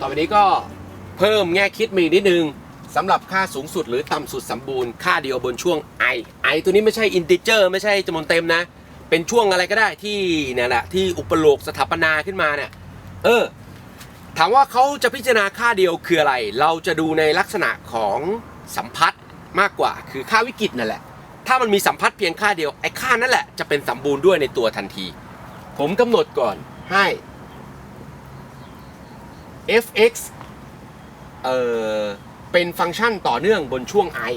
ต่อไปนี้ก็เพิ่มแง่คิดมีนิดนึงสำหรับค่าสูงสุดหรือต่ำสุดสมบูรณ์ค่าเดียวบนช่วง i i ตัวนี้ไม่ใช่อินติเจอร์ไม่ใช่จำนวนเต็มนะ เป็นช่วงอะไรก็ได้ที่เนี่ยแหละที่อุปโลกสถาปนาขึ้นมาเนี่ยเออถามว่าเขาจะพิจารณาค่าเดียวคืออะไร เราจะดูในลักษณะของสัมพัทธ์มากกว่าคือค่าวิกฤตนั่นแหละ ถ้ามันมีสัมพัทธ์เพียงค่าเดียวไอ้ค่านั่นแหละจะเป็นสมบูรณ์ด้วยในตัวทันที ผมกำหนดก่อนให้ fx เอ่อเป็นฟังก์ชันต่อเนื่องบนช่วง i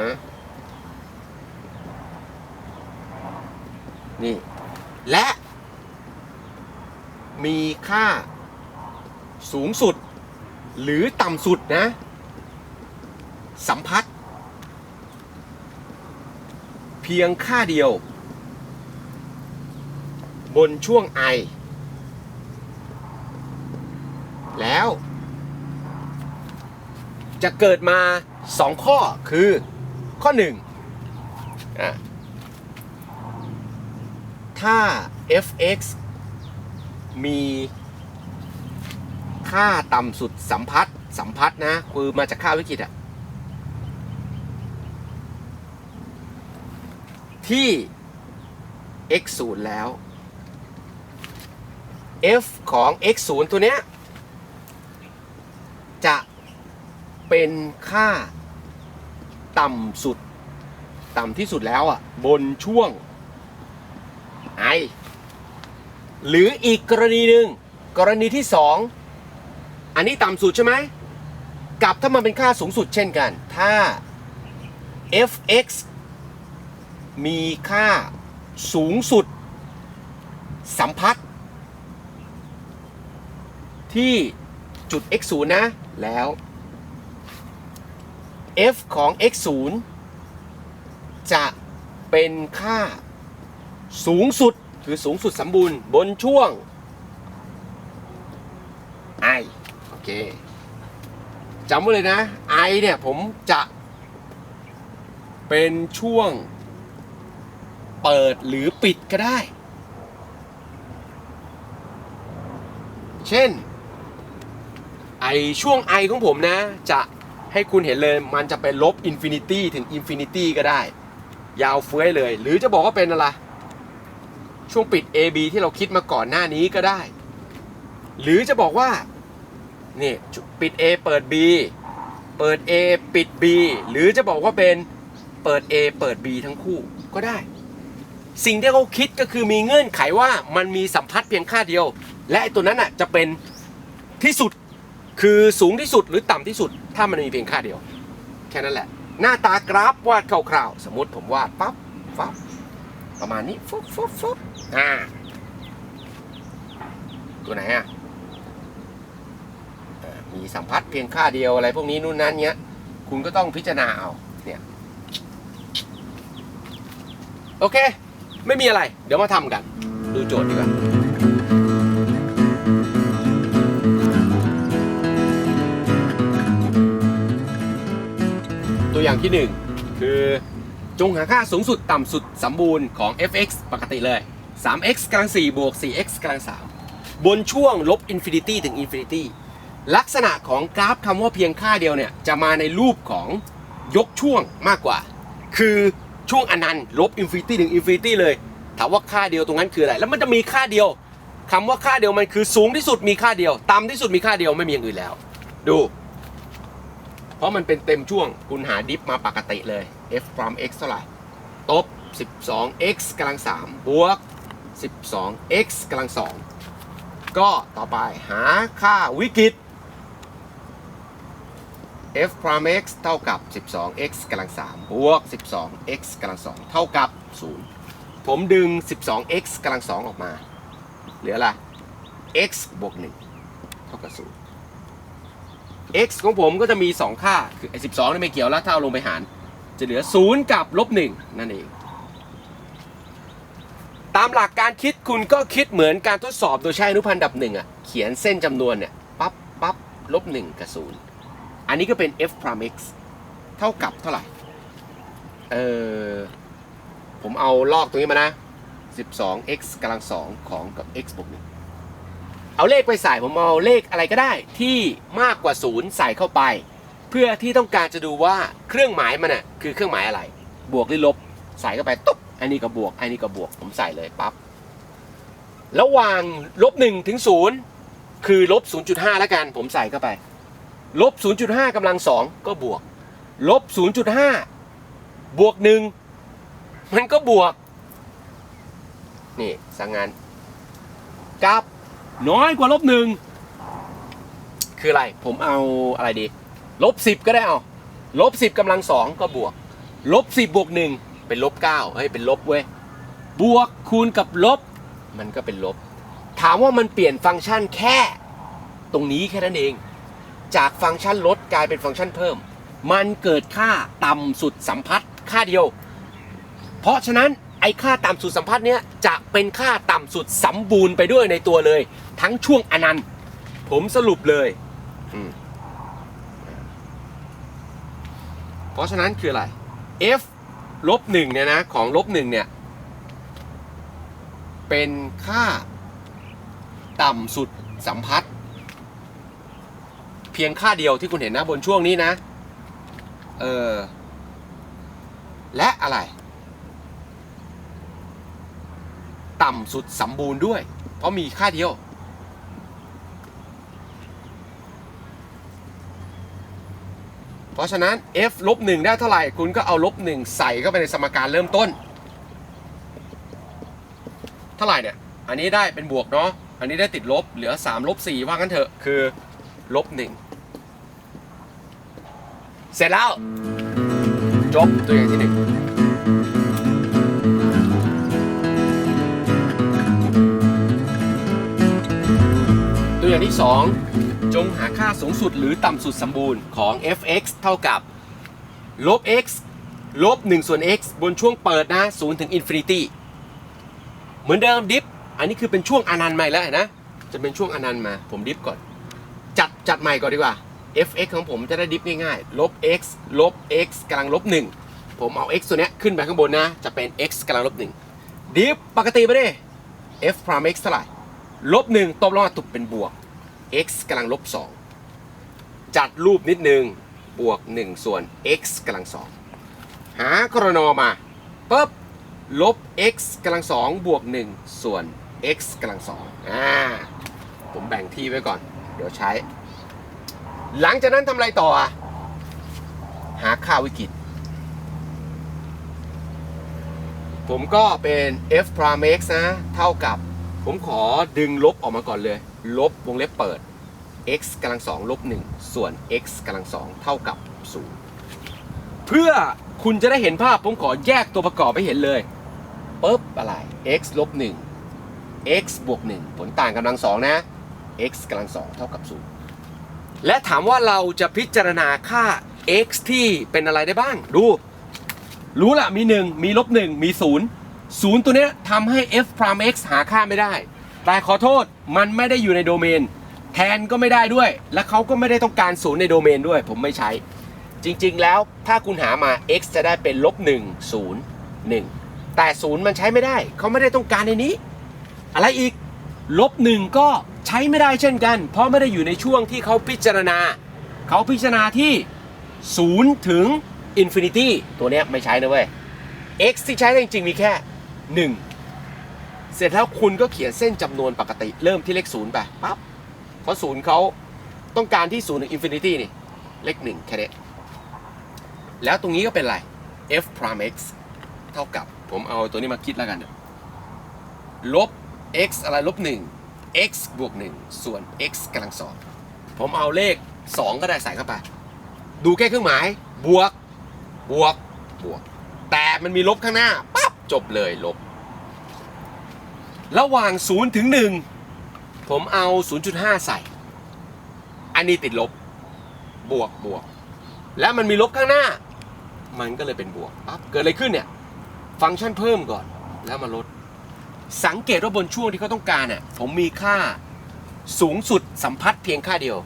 ฮะนี่ และมีค่าสูงสุดหรือต่ำสุดนะ สัมพัทธ์เพียงค่าเดียว บนช่วง i แล้วจะเกิดมา 2 ข้อคือข้อ1อะถ้า fx มีค่าต่ำสุดสัมพัทธ์สัมพัทธ์นะคือมาจากค่าวิกฤตอะที่ x 0แล้ว f ของ x 0ตัวเนี้ย จะเป็นค่าต่ำสุด ต่ำที่สุดแล้วอะ บนช่วง i หรืออีกกรณีหนึ่งกรณีที่ 2 อันนี้ต่ำสุดใช่ไหมกับถ้ามันเป็นค่าสูงสุดเช่นกัน ถ้า fx มีค่าสูงสุดสัมพัทธ ที่จุด x 0นะ แล้ว f ของ x 0จะเป็นค่าสูงสุดคือสูงสุดสมบูรณ์บนช่วง i โอเคจำไว้เลยนะ i เนี่ยผมจะเป็นช่วงเปิดหรือปิดก็ได้ เช่น ไอช่วง i ของผมนะ จะให้คุณเห็นเลยมันจะเป็นลบอินฟินิตี้ถึงอินฟินิตี้ก็ได้ ยาวเฟ้ยเลย หรือจะบอกว่าเป็นอะไร ช่วงปิด AB ที่เราคิดมาก่อนหน้านี้ก็ได้ หรือจะบอกว่า นี่ ปิด A เปิด B เปิด A ปิด B หรือจะบอกว่าเป็นเปิด A เปิด B ทั้งคู่ก็ได้ สิ่งที่เขาคิดก็คือมีเงื่อนไขว่ามันมีสัมพัทธ์เพียงค่าเดียว และตัวนั้นอะจะเป็นที่สุด คือสูงที่สุดหรือต่ำที่สุด ถ้ามันมีเพียงค่าเดียว แค่นั้นแหละ หน้าตากราฟวาดคร่าวๆ สมมติผมวาดปั๊บฟับประมาณนี้ฟุบฟุบฟุบอ่าตัวไหนอะมีสัมพัทธ์เพียงค่าเดียวอะไรพวกนี้นู่นนั่นเนี้ย คุณก็ต้องพิจารณาเอาเนี่ยโอเค ไม่มีอะไร เดี๋ยวมาทำกัน ดูโจทย์ดีกว่า ที่ 1 คือจงหาค่าสูงสุดต่ำสุดสมบูรณ์ของ fx ปกติเลย 3x กำลัง4บวก 4x กำลัง3บนช่วงลบอินฟินิตี้ถึงอินฟินิตี้ลักษณะของกราฟคำว่าเพียงค่าเดียวเนี่ยจะมาในรูปของยกช่วงมากกว่า คือช่วงอนันต์ลบอินฟินิตี้ถึงอินฟินิตี้เลย ถามว่าค่าเดียวตรงนั้นคืออะไร แล้วมันจะมีค่าเดียวคำว่าค่าเดียวมันคือสูงที่สุดมีค่าเดียว ต่ำที่สุดมีค่าเดียวไม่มีอย่างอื่นแล้ว ดู เพราะมันเป็นเต็มช่วงคุณหาดิฟมาปกติเลย f from x เท่าไหร่ตบ 12x กำลัง 3 บวก 12x กำลัง 2 ก็ต่อไปหาค่าวิกฤต f from x เท่ากับ 12x กำลัง 3 บวก 12x กำลัง 2 เท่ากับ 0 ผมดึง 12x กำลัง 2 ออกมา เหลืออะไร x บวก 1 เท่ากับ 0 x ของผมก็จะมี 2 ค่า คือไอ้12นี่ไม่เกี่ยวแล้ว ถ้าเอาลงไปหาร จะเหลือ 0 กับลบ1นั่นเอง ตามหลักการคิดคุณก็คิดเหมือนการทดสอบโดยใช้อนุพันธ์ดับหนึ่งอะ เขียนเส้นจำนวนเนี่ยปั๊บปั๊บลบ1กับ0อันนี้ก็เป็น f prime x เท่ากับเท่าไหร่ เออผมเอาลอกตรงนี้มานะ 12 x กำลัง2ของกับ x บวก1 เอาเลขไปใส่ผมเอาเลขอะไรก็ได้ที่มากกว่า0ใส่เข้าไป เพื่อที่ต้องการจะดูว่าเครื่องหมายมันน่ะคือเครื่องหมายอะไร บวกหรือลบใส่เข้าไปตุ๊บอันนี้ก็บวกอันนี้ก็บวกผมใส่เลยปั๊บระหว่างลบ1ถึง0คือลบ0.5แล้วกันผมใส่เข้าไปลบ0.5กำลัง2ก็บวกลบ0.5บวก1มันก็บวก นี่สั่งงานกับ น้อยกว่าลบหนึ่งคืออะไร ผมเอาอะไรดี ลบสิบก็ได้เอาลบสิบกำลังสองก็บวก ลบสิบบวกหนึ่งเป็นลบเก้าเฮ้ยเป็นลบเว้ย บวกคูณกับลบ มันก็เป็นลบ ถามว่ามันเปลี่ยนฟังก์ชันแค่ ตรงนี้แค่นั้นเอง จากฟังก์ชันลดกลายเป็นฟังก์ชันเพิ่ม มันเกิดค่าต่ำสุดสัมพัทธ์ค่าเดียว เพราะฉะนั้น ไอ้ค่าต่ำสุดสัมพัทธ์เนี้ยจะเป็นค่าต่ำสุดสมบูรณ์ไปด้วยในตัวเลย ทั้งช่วงอนันต์ ผมสรุปเลย เพราะฉะนั้นคืออะไร f ลบหนึ่งเนี่ยนะของลบหนึ่งเนี่ย เป็นค่าต่ำสุดสัมพัทธ์เพียงค่าเดียวที่คุณเห็นนะบนช่วงนี้นะ เออ และอะไร ต่ำสุดสมบูรณ์ด้วย เพราะมีค่าเดียว เพราะฉะนั้น f ลบหนึ่งได้เท่าไหร่ คุณก็เอาลบหนึ่งใส่เข้าไปในสมการเริ่มต้น เท่าไหร่เนี่ย อันนี้ได้เป็นบวกเนาะ อันนี้ได้ติดลบเหลือ3ลบ4ว่างั้นเถอะ คือลบหนึ่งเสร็จแล้ว จบตัวอย่างที่หนึ่ง ย่างที่ 2 จงหาค่าสูงสุดหรือต่ำสุดสมบูรณ์ของ f(x) เท่ากับลบ x ลบ1ส่วน x บนช่วงเปิดนะ0ถึง infinity เหมือนเดิมดิฟ อันนี้คือเป็นช่วงอนันต์ใหม่แล้วนนะ จะเป็นช่วงอนันต์มา ผมดิฟก่อน จัดจัดใหม่ก่อนดีกว่า f(x) ของผมจะได้ดิฟง่ายๆ ลบ x ลบ x กำลังลบ 1 ผมเอา x ตัวเนี้ยขึ้นไปข้างบนนะ จะเป็น x กำลังลบ 1 ดิฟปกติไปดิ f prime x เท่าไหร่ลบ 1ตบลงมาตุกเป็นบวก x กำลังลบ 2 จัดรูปนิดนึง บวก 1 ส่วน x กำลัง 2 หากรนอมาปุ๊บลบ x กำลัง 2 บวก 1 ส่วน x กำลัง 2 อ่า ผมแบ่งที่ไว้ก่อน เดี๋ยวใช้ หลังจากนั้นทำอะไรต่ออะ หาค่าวิกฤต ผมก็เป็น f prime x นะ เท่ากับ ผมขอดึงลบออกมาก่อนเลย ลบวงเล็บเปิด x กำลังสองลบ1ส่วน x กำลังสองเท่ากับ0เพื่อคุณจะได้เห็นภาพผมขอแยกตัวประกอบให้เห็นเลยปุ๊บอะไร x ลบ1 x บวก1ผลต่างกำลังสองนะ x กำลังสองเท่ากับ0และถามว่าเราจะพิจารณาค่า x ที่เป็นอะไรได้บ้าง ดู รู้ละมี 1 มีลบ1มี 0 0 ตัวเนี้ยทำให้ f prime x หาค่าไม่ได้ แต่ขอโทษมันไม่ได้อยู่ในโดเมน แทนก็ไม่ได้ด้วย และเขาก็ไม่ได้ต้องการศูนย์ในโดเมนด้วย ผมไม่ใช้ จริงๆแล้วถ้าคุณหามา x จะได้เป็นลบ1 0 1 แต่0มันใช้ไม่ได้ เขาไม่ได้ต้องการในนี้ อะไรอีกลบ1ก็ใช้ไม่ได้เช่นกัน เพราะไม่ได้อยู่ในช่วงที่เขาพิจารณา เขาพิจารณาที่ 0 ถึง infinity ตัวเนี้ยไม่ใช้นะเว้ย x ที่ใช้ได้จริงๆมีแค่ 1 เสร็จแล้วคุณก็เขียนเส้นจำนวนปกติ เริ่มที่เลข0ไปปั๊บเพราะศูนย์เขาต้องการที่0ถึง infinity นี่เลข1แค่นี้แล้วตรงนี้ก็เป็นอะไร f prime x เท่ากับผมเอาตัวนี้มาคิดแล้วกันเนี่ยลบ x อะไรลบ 1 x บวก 1 ส่วน x กำลังสองผมเอาเลข 2 ก็ได้ใส่เข้าไป ดูแค่เครื่องหมาย บวก บวก บวก แต่มันมีลบข้างหน้าปั๊บจบเลยลบ ระหว่าง 0 ถึง 1 ผมเอา 0.5 ใส่ อันนี้ติดลบบวกบวก แล้วมันมีลบข้างหน้า มันก็เลยเป็นบวกปั๊บเกิดอะไรขึ้นเนี่ย ฟังก์ชันเพิ่มก่อนแล้วมาลด สังเกตว่าบนช่วงที่เขาต้องการน่ะผมมีค่าสูงสุดสัมพัทธ์เพียงค่าเดียว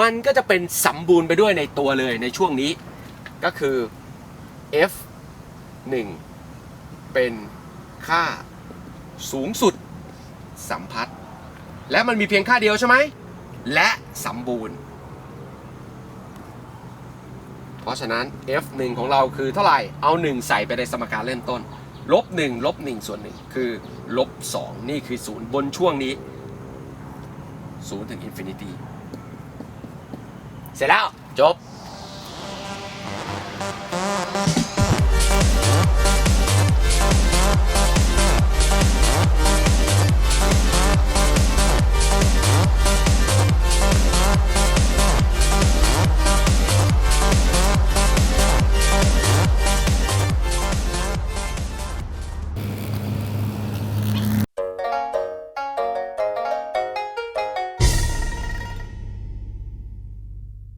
มันก็จะเป็นสมบูรณ์ไปด้วยในตัวเลยในช่วงนี้ ก็คือ f 1 เป็นค่า สูงสุดสัมพัทธ์และมันมีเพียงค่าเดียวใช่ไหม และสมบูรณ์ เพราะฉะนั้น f1 ของเราคือเท่าไหร่ เอา 1 ใส่ไปในสมการเริ่มต้น ลบ1ลบ1ส่วน1คือลบ2นี่คือ 0 บนช่วงนี้ 0 ถึงอินฟินิตี้ เสร็จแล้ว จบ